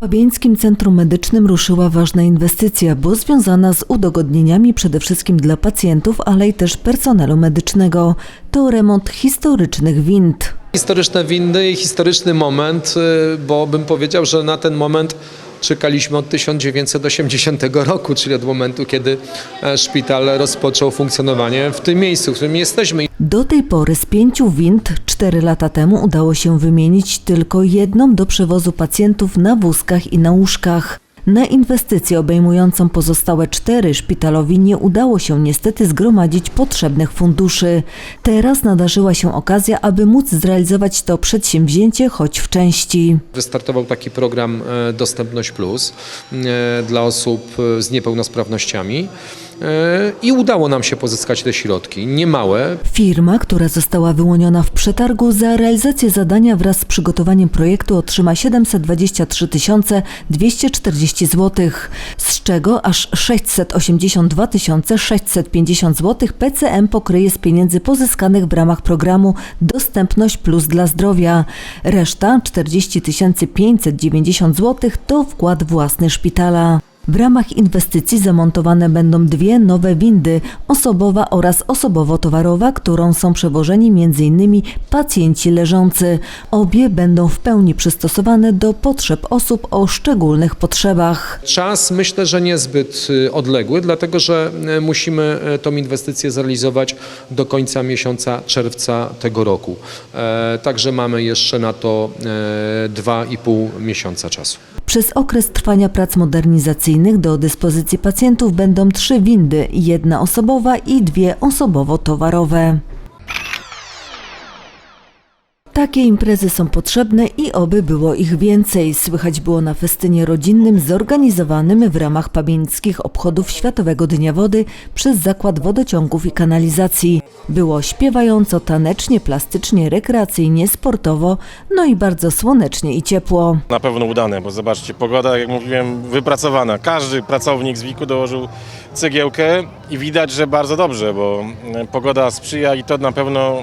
Pabieńskim Centrum Medycznym ruszyła ważna inwestycja, bo związana z udogodnieniami przede wszystkim dla pacjentów, ale i też personelu medycznego. To remont historycznych wind. Historyczne windy i historyczny moment, y, bo bym powiedział, że na ten moment czekaliśmy od 1980 roku, czyli od momentu, kiedy e, szpital rozpoczął funkcjonowanie w tym miejscu, w którym jesteśmy. Do tej pory z pięciu wind cztery lata temu udało się wymienić tylko jedną do przewozu pacjentów na wózkach i na łóżkach. Na inwestycję obejmującą pozostałe cztery szpitalowi nie udało się niestety zgromadzić potrzebnych funduszy. Teraz nadarzyła się okazja, aby móc zrealizować to przedsięwzięcie choć w części. Wystartował taki program e, Dostępność Plus e, dla osób e, z niepełnosprawnościami i udało nam się pozyskać te środki. Niemałe, Firma, która została wyłoniona w przetargu za realizację zadania wraz z przygotowaniem projektu otrzyma 723 240 zł, z czego aż 682 650 zł PCM pokryje z pieniędzy pozyskanych w ramach programu Dostępność Plus dla Zdrowia. Reszta 40 590 zł to wkład własny szpitala. W ramach inwestycji zamontowane będą dwie nowe windy, osobowa oraz osobowo-towarowa, którą są przewożeni m.in. pacjenci leżący. Obie będą w pełni przystosowane do potrzeb osób o szczególnych potrzebach. Czas myślę, że niezbyt y, odległy, dlatego że y, musimy y, tą inwestycję zrealizować do końca miesiąca czerwca tego roku. E, Także mamy jeszcze na to e, dwa i pół miesiąca czasu. Przez okres trwania prac modernizacyjnych do dyspozycji pacjentów będą trzy windy, jedna osobowa i dwie osobowo-towarowe. Takie imprezy są potrzebne i oby było ich więcej. Słychać było na festynie rodzinnym zorganizowanym w ramach pabieńskich obchodów Światowego Dnia Wody przez Zakład Wodociągów i Kanalizacji. Było śpiewająco, tanecznie, plastycznie, rekreacyjnie, sportowo, no i bardzo słonecznie i ciepło. Na pewno udane, bo zobaczcie, pogoda, jak mówiłem, wypracowana. Każdy pracownik z WIK-u dołożył cegiełkę i widać, że bardzo dobrze, bo e, pogoda sprzyja i to na pewno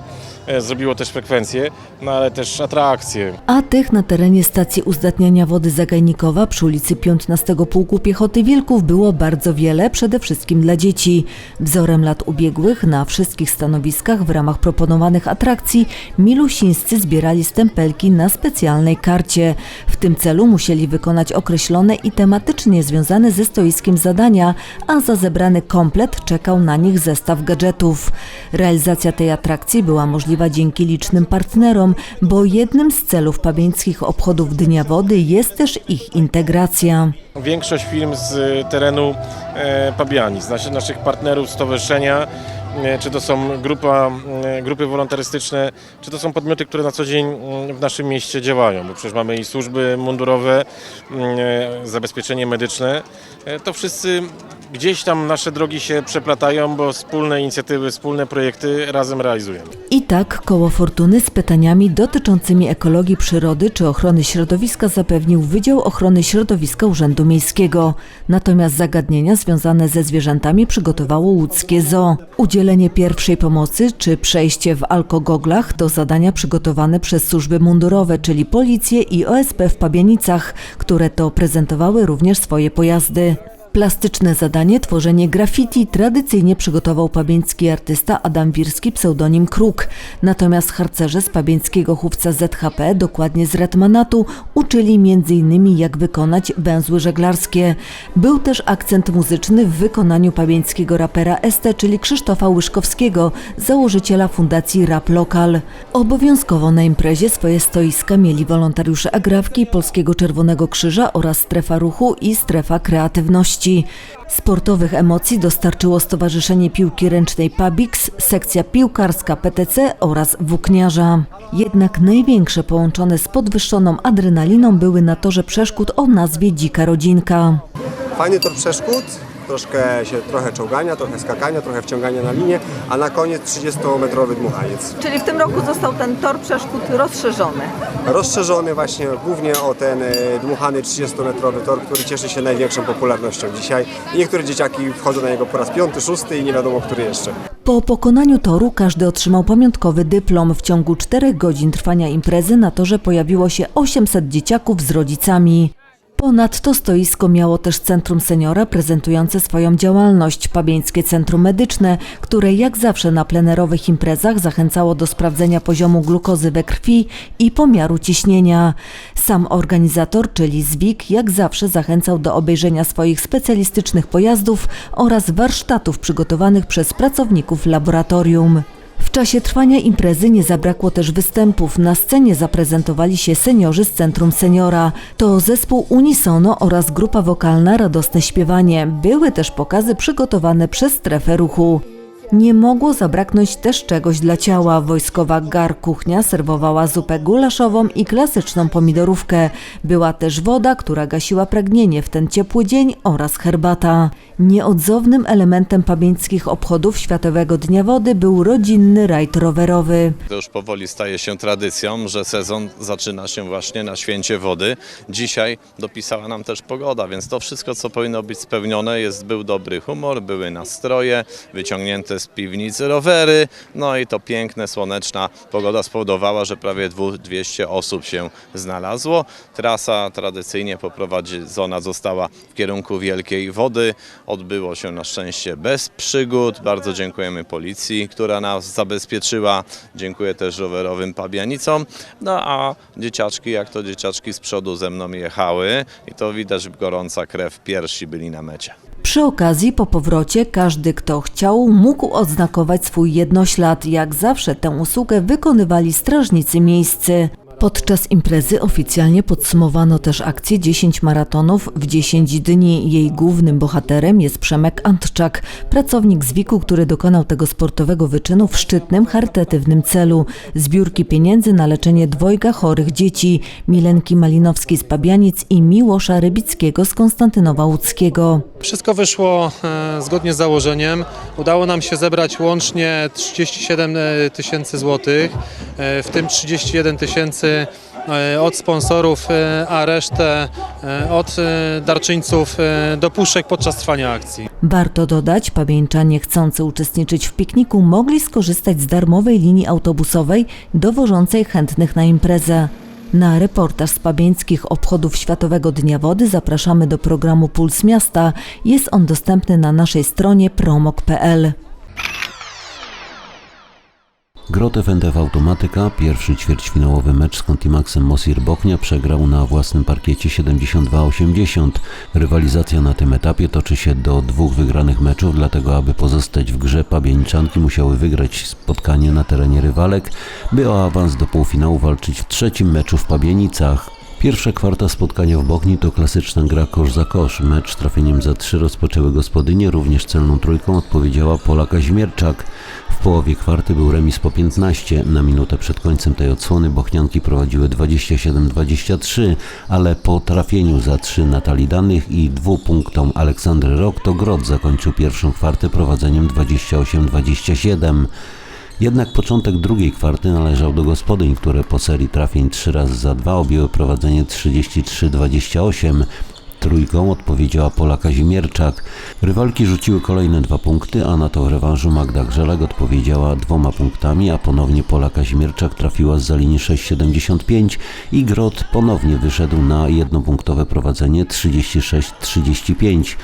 zrobiło też frekwencję, no ale też atrakcje. A tych na terenie stacji uzdatniania wody Zagajnikowa przy ulicy 15 Pułku Piechoty Wilków było bardzo wiele, przede wszystkim dla dzieci. Wzorem lat ubiegłych na wszystkich stanowiskach w ramach proponowanych atrakcji milusińscy zbierali stempelki na specjalnej karcie. W tym celu musieli wykonać określone i tematycznie związane ze stoiskiem zadania, a za zebrany komplet czekał na nich zestaw gadżetów. Realizacja tej atrakcji była możliwa dzięki licznym partnerom, bo jednym z celów pabieńskich obchodów Dnia Wody jest też ich integracja. Większość firm z terenu e, Pabiani, z naszych, naszych partnerów stowarzyszenia, czy to są grupa, e, grupy wolontarystyczne, czy to są podmioty, które na co dzień w naszym mieście działają, bo przecież mamy i służby mundurowe, e, zabezpieczenie medyczne, E, to wszyscy gdzieś tam nasze drogi się przeplatają, bo wspólne inicjatywy, wspólne projekty razem realizujemy. I tak koło Fortuny z pytaniami dotyczącymi ekologii przyrody czy ochrony środowiska zapewnił Wydział Ochrony Środowiska Urzędu Miejskiego. Natomiast zagadnienia związane ze zwierzętami przygotowało łódzkie zoo. Udzielenie pierwszej pomocy czy przejście w alkogoglach to zadania przygotowane przez służby mundurowe, czyli policję i OSP w Pabianicach, które to prezentowały również swoje pojazdy. Plastyczne zadanie tworzenie graffiti tradycyjnie przygotował pabieński artysta Adam Wirski pseudonim Kruk. Natomiast harcerze z pabieńskiego chówca ZHP, dokładnie z Retmanatu, uczyli m.in. jak wykonać węzły żeglarskie. Był też akcent muzyczny w wykonaniu pabieńskiego rapera ST, czyli Krzysztofa Łyszkowskiego, założyciela fundacji Rap Lokal. Obowiązkowo na imprezie swoje stoiska mieli wolontariusze Agrawki, Polskiego Czerwonego Krzyża oraz Strefa Ruchu i Strefa Kreatywności. Sportowych emocji dostarczyło Stowarzyszenie Piłki Ręcznej Pabix, sekcja piłkarska PTC oraz włókniarza. Jednak największe połączone z podwyższoną adrenaliną były na torze przeszkód o nazwie Dzika Rodzinka. Fajny tor przeszkód, troszkę się trochę czołgania, trochę skakania, trochę wciągania na linię, a na koniec 30-metrowy dmuchaniec. Czyli w tym roku został ten tor przeszkód rozszerzony. Rozszerzony właśnie głównie o ten e, dmuchany 30-metrowy tor, który cieszy się największą popularnością dzisiaj. I niektóre dzieciaki wchodzą na niego po raz piąty, szósty i nie wiadomo który jeszcze. Po pokonaniu toru każdy otrzymał pamiątkowy dyplom. W ciągu czterech godzin trwania imprezy na torze pojawiło się 800 dzieciaków z rodzicami. Ponadto stoisko miało też Centrum Seniora prezentujące swoją działalność, Pabieńskie Centrum Medyczne, które jak zawsze na plenerowych imprezach zachęcało do sprawdzenia poziomu glukozy we krwi i pomiaru ciśnienia. Sam organizator, czyli ZWIK, jak zawsze zachęcał do obejrzenia swoich specjalistycznych pojazdów oraz warsztatów przygotowanych przez pracowników laboratorium. W czasie trwania imprezy nie zabrakło też występów. Na scenie zaprezentowali się seniorzy z Centrum Seniora. To zespół Unisono oraz grupa wokalna Radosne Śpiewanie. Były też pokazy przygotowane przez strefę ruchu. Nie mogło zabraknąć też czegoś dla ciała. Wojskowa gar kuchnia serwowała zupę gulaszową i klasyczną pomidorówkę. Była też woda, która gasiła pragnienie w ten ciepły dzień oraz herbata. Nieodzownym elementem pabieńskich obchodów Światowego Dnia Wody był rodzinny rajd rowerowy. To już powoli staje się tradycją, że sezon zaczyna się właśnie na święcie wody. Dzisiaj dopisała nam też pogoda, więc to wszystko, co powinno być spełnione, jest, był dobry humor, były nastroje, wyciągnięte z piwnicy rowery, no i to piękne, słoneczna pogoda spowodowała, że prawie 200 osób się znalazło. Trasa tradycyjnie poprowadzona została w kierunku Wielkiej Wody. Odbyło się na szczęście bez przygód. Bardzo dziękujemy policji, która nas zabezpieczyła. Dziękuję też rowerowym pabianicom. No a dzieciaczki, jak to dzieciaczki z przodu ze mną jechały i to widać gorąca krew, pierwsi byli na mecie. Przy okazji po powrocie każdy, kto chciał, mógł odznakować swój jednoślad. Jak zawsze tę usługę wykonywali strażnicy miejscy. Podczas imprezy oficjalnie podsumowano też akcję 10 maratonów w 10 dni. Jej głównym bohaterem jest Przemek Antczak, pracownik ZWIK-u, który dokonał tego sportowego wyczynu w szczytnym, charytatywnym celu. Zbiórki pieniędzy na leczenie dwojga chorych dzieci, Milenki Malinowskiej z Pabianic i Miłosza Rybickiego z Konstantynowa Łódzkiego. Wszystko wyszło e, zgodnie z założeniem. Udało nam się zebrać łącznie 37 tysięcy złotych, e, w tym 31 tysięcy e, od sponsorów, e, a resztę e, od e, darczyńców e, do puszek podczas trwania akcji. Warto dodać, pabieńczanie chcący uczestniczyć w pikniku mogli skorzystać z darmowej linii autobusowej dowożącej chętnych na imprezę. Na reportaż z pabieńskich obchodów Światowego Dnia Wody zapraszamy do programu Puls Miasta. Jest on dostępny na naszej stronie promok.pl. Grot FNTF Automatyka, pierwszy ćwierćfinałowy mecz z Contimaxem Mosir Bochnia przegrał na własnym parkiecie 72-80. Rywalizacja na tym etapie toczy się do dwóch wygranych meczów, dlatego aby pozostać w grze Pabieńczanki musiały wygrać spotkanie na terenie rywalek, by o awans do półfinału walczyć w trzecim meczu w Pabienicach. Pierwsza kwarta spotkania w Bochni to klasyczna gra kosz za kosz. Mecz trafieniem za trzy rozpoczęły gospodynie, również celną trójką odpowiedziała Pola Kazimierczak. W połowie kwarty był remis po 15. Na minutę przed końcem tej odsłony Bochnianki prowadziły 27-23, ale po trafieniu za trzy Natalii Danych i dwóch punktom Aleksandry Rok to Grot zakończył pierwszą kwartę prowadzeniem 28-27. Jednak początek drugiej kwarty należał do gospodyń, które po serii trafień 3 razy za 2 objęły prowadzenie 33-28. Trójką odpowiedziała Pola Kazimierczak. Rywalki rzuciły kolejne dwa punkty, a na to w rewanżu Magda Grzelek odpowiedziała dwoma punktami, a ponownie Pola Kazimierczak trafiła z za linii 6,75 i Grot ponownie wyszedł na jednopunktowe prowadzenie 36-35.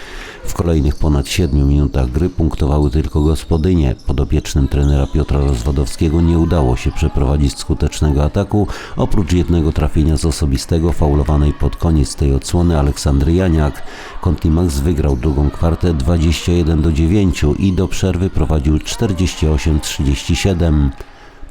W kolejnych ponad 7 minutach gry punktowały tylko gospodynie. Podopiecznym trenera Piotra Rozwadowskiego nie udało się przeprowadzić skutecznego ataku, oprócz jednego trafienia z osobistego faulowanej pod koniec tej odsłony Aleksandry Janiak. Contimax wygrał drugą kwartę 21 do 9 i do przerwy prowadził 48-37.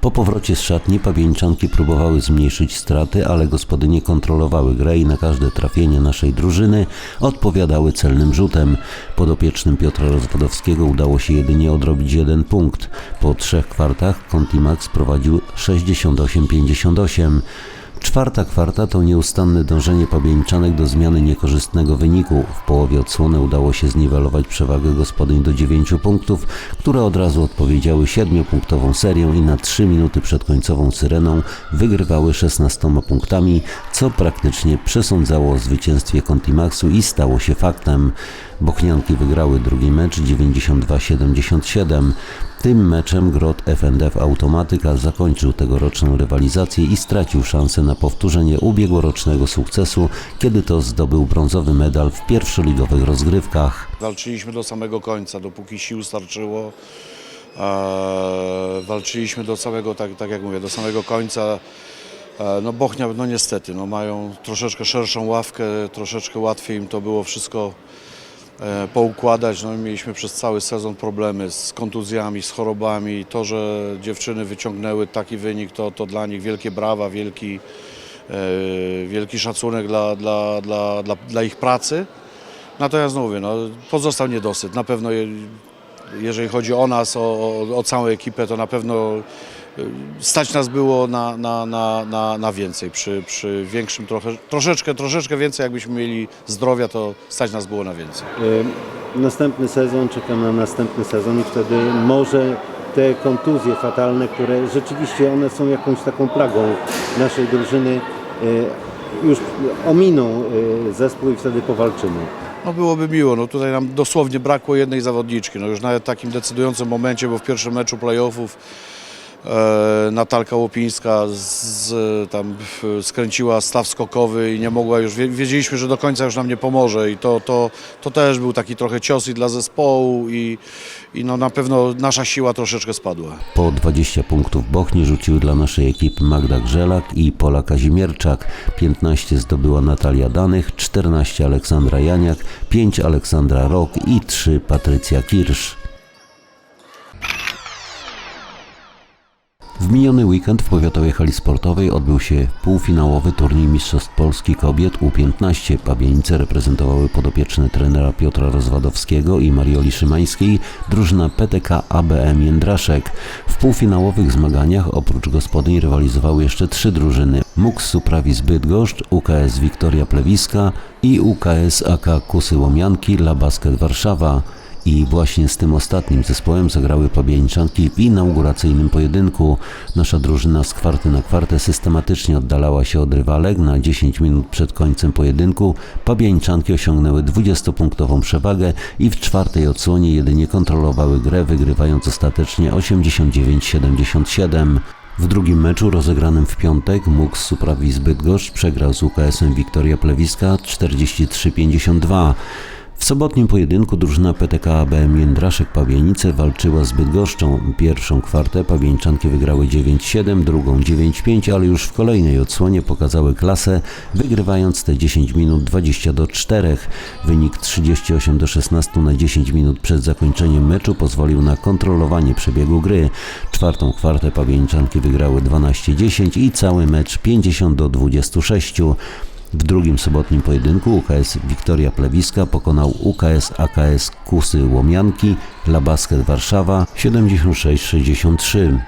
Po powrocie z szatni pabieńczanki próbowały zmniejszyć straty, ale gospodynie kontrolowały grę i na każde trafienie naszej drużyny odpowiadały celnym rzutem. Podopiecznym Piotra Rozwodowskiego udało się jedynie odrobić jeden punkt. Po trzech kwartach Contimax prowadził 68-58. Czwarta kwarta to nieustanne dążenie pabieńczanek do zmiany niekorzystnego wyniku. W połowie odsłony udało się zniwelować przewagę gospodyń do 9 punktów, które od razu odpowiedziały 7-punktową serią i na 3 minuty przed końcową syreną wygrywały 16 punktami, co praktycznie przesądzało o zwycięstwie Contimaxu i stało się faktem. Bochnianki wygrały drugi mecz 92-77. Tym meczem Grot FNDF Automatyka zakończył tegoroczną rywalizację i stracił szansę na powtórzenie ubiegłorocznego sukcesu, kiedy to zdobył brązowy medal w pierwszoligowych rozgrywkach. Walczyliśmy do samego końca, dopóki sił starczyło. E, walczyliśmy do samego, tak, tak jak mówię, do samego końca. E, no Bochnia, no niestety, no mają troszeczkę szerszą ławkę, troszeczkę łatwiej im to było wszystko poukładać. No, mieliśmy przez cały sezon problemy z kontuzjami, z chorobami. To, że dziewczyny wyciągnęły taki wynik, to, to dla nich wielkie brawa, wielki, e, wielki szacunek dla, dla, dla, dla, dla ich pracy. Natomiast no mówię, no, pozostał niedosyt. Na pewno je, jeżeli chodzi o nas, o, o, całą ekipę, to na pewno stać nas było na, na, na, na, na więcej. Przy, przy większym trochę, troszeczkę, troszeczkę więcej, jakbyśmy mieli zdrowia, to stać nas było na więcej. Y, Następny sezon, czekam na następny sezon i wtedy może te kontuzje fatalne, które rzeczywiście one są jakąś taką plagą naszej drużyny, y, już ominą y, zespół i wtedy powalczymy. No byłoby miło, no tutaj nam dosłownie brakło jednej zawodniczki, no już nawet w takim decydującym momencie, bo w pierwszym meczu playoffów Natalka Łopińska z, tam skręciła staw skokowy i nie mogła już, wie- wiedzieliśmy, że do końca już nam nie pomoże i to, to, to też był taki trochę cios i dla zespołu i, i no na pewno nasza siła troszeczkę spadła. Po 20 punktów Bochni rzuciły dla naszej ekipy Magda Grzelak i Pola Kazimierczak. 15 zdobyła Natalia Danych, 14 Aleksandra Janiak, 5 Aleksandra Rok i 3 Patrycja Kirsz. Miniony weekend w powiatowej hali sportowej odbył się półfinałowy turniej Mistrzostw Polski Kobiet U15. Pabienice reprezentowały podopieczne trenera Piotra Rozwadowskiego i Marioli Szymańskiej, drużyna PTK ABM Jędraszek. W półfinałowych zmaganiach oprócz gospodyń rywalizowały jeszcze trzy drużyny. MUX Suprawi Bydgoszcz, UKS Wiktoria Plewiska i UKS AK Kusy Łomianki La Basket Warszawa. I właśnie z tym ostatnim zespołem zagrały Pabianiczanki w inauguracyjnym pojedynku. Nasza drużyna z kwarty na kwartę systematycznie oddalała się od rywalek. Na 10 minut przed końcem pojedynku Pabianiczanki osiągnęły 20-punktową przewagę i w czwartej odsłonie jedynie kontrolowały grę, wygrywając ostatecznie 89-77. W drugim meczu rozegranym w piątek MUX Suprawi Bydgoszcz przegrał z UKS-em Wiktoria Plewiska 43-52. W sobotnim pojedynku drużyna PTK ABM Jędraszek Pabianice walczyła z Bydgoszczą. Pierwszą kwartę Pabieńczanki wygrały 9-7, drugą 9-5, ale już w kolejnej odsłonie pokazały klasę, wygrywając te 10 minut 20 do 4. Wynik 38 do 16 na 10 minut przed zakończeniem meczu pozwolił na kontrolowanie przebiegu gry. Czwartą kwartę Pabieńczanki wygrały 12-10 i cały mecz 50 do 26. W drugim sobotnim pojedynku UKS Wiktoria Plewiska pokonał UKS AKS Kusy Łomianki La Basket Warszawa 76-63.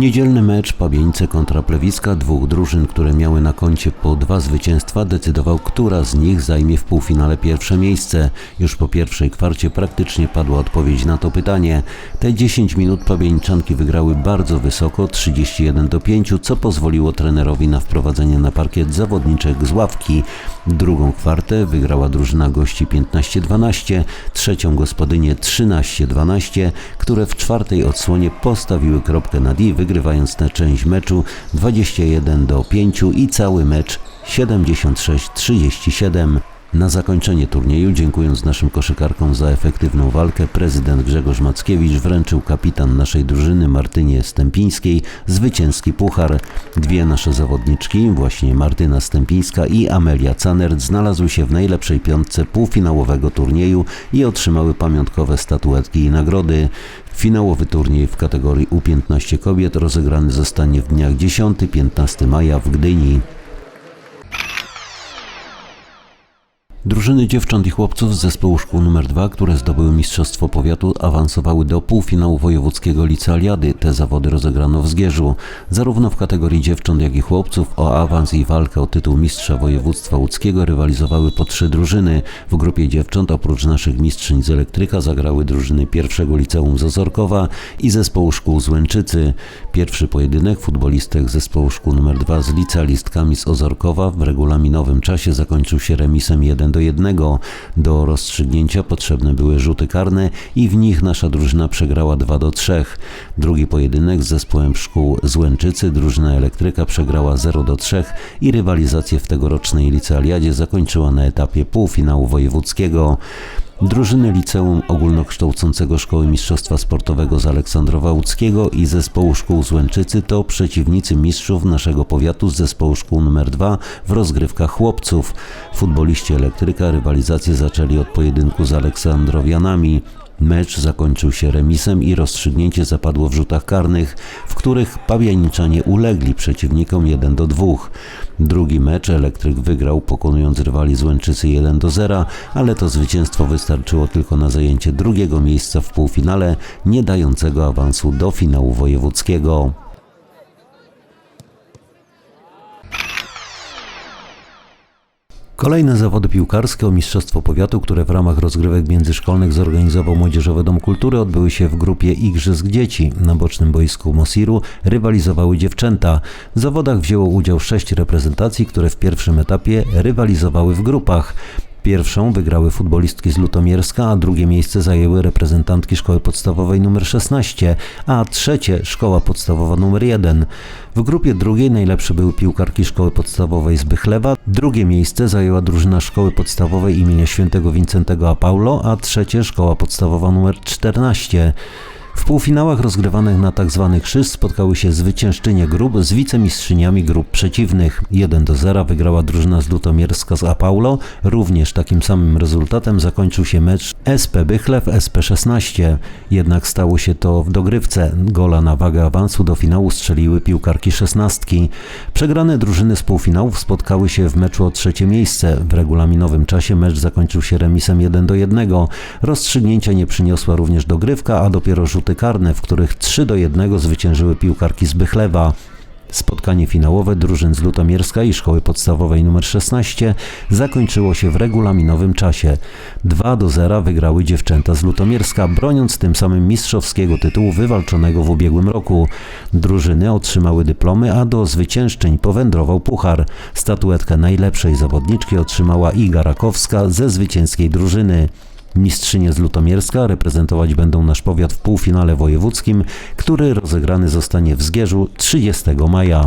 Niedzielny mecz Pabieńce kontra Plewiska, dwóch drużyn, które miały na koncie po dwa zwycięstwa, decydował, która z nich zajmie w półfinale pierwsze miejsce. Już po pierwszej kwarcie praktycznie padła odpowiedź na to pytanie. Te 10 minut Pabieńczanki wygrały bardzo wysoko, 31 do 5, co pozwoliło trenerowi na wprowadzenie na parkiet zawodniczek z ławki. Drugą kwartę wygrała drużyna gości 15-12, trzecią gospodynię 13-12, które w czwartej odsłonie postawiły kropkę nad i, wygrywając tę część meczu 21 do 5 i cały mecz 76-37. Na zakończenie turnieju, dziękując naszym koszykarkom za efektywną walkę, prezydent Grzegorz Mackiewicz wręczył kapitan naszej drużyny Martynie Stępińskiej zwycięski puchar. Dwie nasze zawodniczki, właśnie Martyna Stępińska i Amelia Canert, znalazły się w najlepszej piątce półfinałowego turnieju i otrzymały pamiątkowe statuetki i nagrody. Finałowy turniej w kategorii U15 kobiet rozegrany zostanie w dniach 10-15 maja w Gdyni. Drużyny dziewcząt i chłopców z zespołu szkół nr 2, które zdobyły Mistrzostwo Powiatu, awansowały do półfinału wojewódzkiego licealiady. Te zawody rozegrano w Zgierzu. Zarówno w kategorii dziewcząt, jak i chłopców o awans i walkę o tytuł mistrza województwa łódzkiego rywalizowały po trzy drużyny. W grupie dziewcząt oprócz naszych mistrzyń z elektryka zagrały drużyny pierwszego liceum z Ozorkowa i zespołu szkół z Łęczycy. Pierwszy pojedynek futbolistek zespołu szkół nr 2 z licealistkami z Ozorkowa w regulaminowym czasie zakończył się remisem 1 1 do 1. Do rozstrzygnięcia potrzebne były rzuty karne i w nich nasza drużyna przegrała 2 do 3. Drugi pojedynek z zespołem szkół z Łęczycy drużyna elektryka przegrała 0 do 3 i rywalizację w tegorocznej licealiadzie zakończyła na etapie półfinału wojewódzkiego. Drużyny Liceum Ogólnokształcącego Szkoły Mistrzostwa Sportowego z Aleksandrowa Łódzkiego i Zespołu Szkół z Łęczycy to przeciwnicy mistrzów naszego powiatu z Zespołu Szkół nr 2 w rozgrywkach chłopców. Futboliści Elektryka rywalizację zaczęli od pojedynku z Aleksandrowianami. Mecz zakończył się remisem i rozstrzygnięcie zapadło w rzutach karnych, w których pabianiczanie ulegli przeciwnikom 1 do 2. Drugi mecz Elektryk wygrał, pokonując rywali z Łęczycy 1 do 0, ale to zwycięstwo wystarczyło tylko na zajęcie drugiego miejsca w półfinale, nie dającego awansu do finału wojewódzkiego. Kolejne zawody piłkarskie o Mistrzostwo Powiatu, które w ramach rozgrywek międzyszkolnych zorganizował Młodzieżowy Dom Kultury, odbyły się w grupie Igrzysk Dzieci. Na bocznym boisku Mosiru rywalizowały dziewczęta. W zawodach wzięło udział sześć reprezentacji, które w pierwszym etapie rywalizowały w grupach. Pierwszą wygrały futbolistki z Lutomierska, a drugie miejsce zajęły reprezentantki szkoły podstawowej nr 16, a trzecie szkoła podstawowa nr 1. W grupie drugiej najlepsze były piłkarki szkoły podstawowej z Bychlewa, drugie miejsce zajęła drużyna szkoły podstawowej imienia świętego Wincentego a Paulo, a trzecie szkoła podstawowa nr 14. W półfinałach rozgrywanych na tzw. krzyż spotkały się zwyciężczynie grup z wicemistrzyniami grup przeciwnych. 1 do 0 wygrała drużyna z Lutomierska z Apaulo. Również takim samym rezultatem zakończył się mecz SP Bychlew SP16. Jednak stało się to w dogrywce. Gola na wagę awansu do finału strzeliły piłkarki szesnastki. Przegrane drużyny z półfinałów spotkały się w meczu o trzecie miejsce. W regulaminowym czasie mecz zakończył się remisem 1 do 1. Rozstrzygnięcia nie przyniosła również dogrywka, a dopiero rzuty karne, w których 3 do 1 zwyciężyły piłkarki z Bychlewa. Spotkanie finałowe drużyn z Lutomierska i Szkoły Podstawowej nr 16 zakończyło się w regulaminowym czasie. 2 do 0 wygrały dziewczęta z Lutomierska, broniąc tym samym mistrzowskiego tytułu wywalczonego w ubiegłym roku. Drużyny otrzymały dyplomy, a do zwyciężczyń powędrował puchar. Statuetkę najlepszej zawodniczki otrzymała Iga Rakowska ze zwycięskiej drużyny. Mistrzynie z Lutomierska reprezentować będą nasz powiat w półfinale wojewódzkim, który rozegrany zostanie w Zgierzu 30 maja.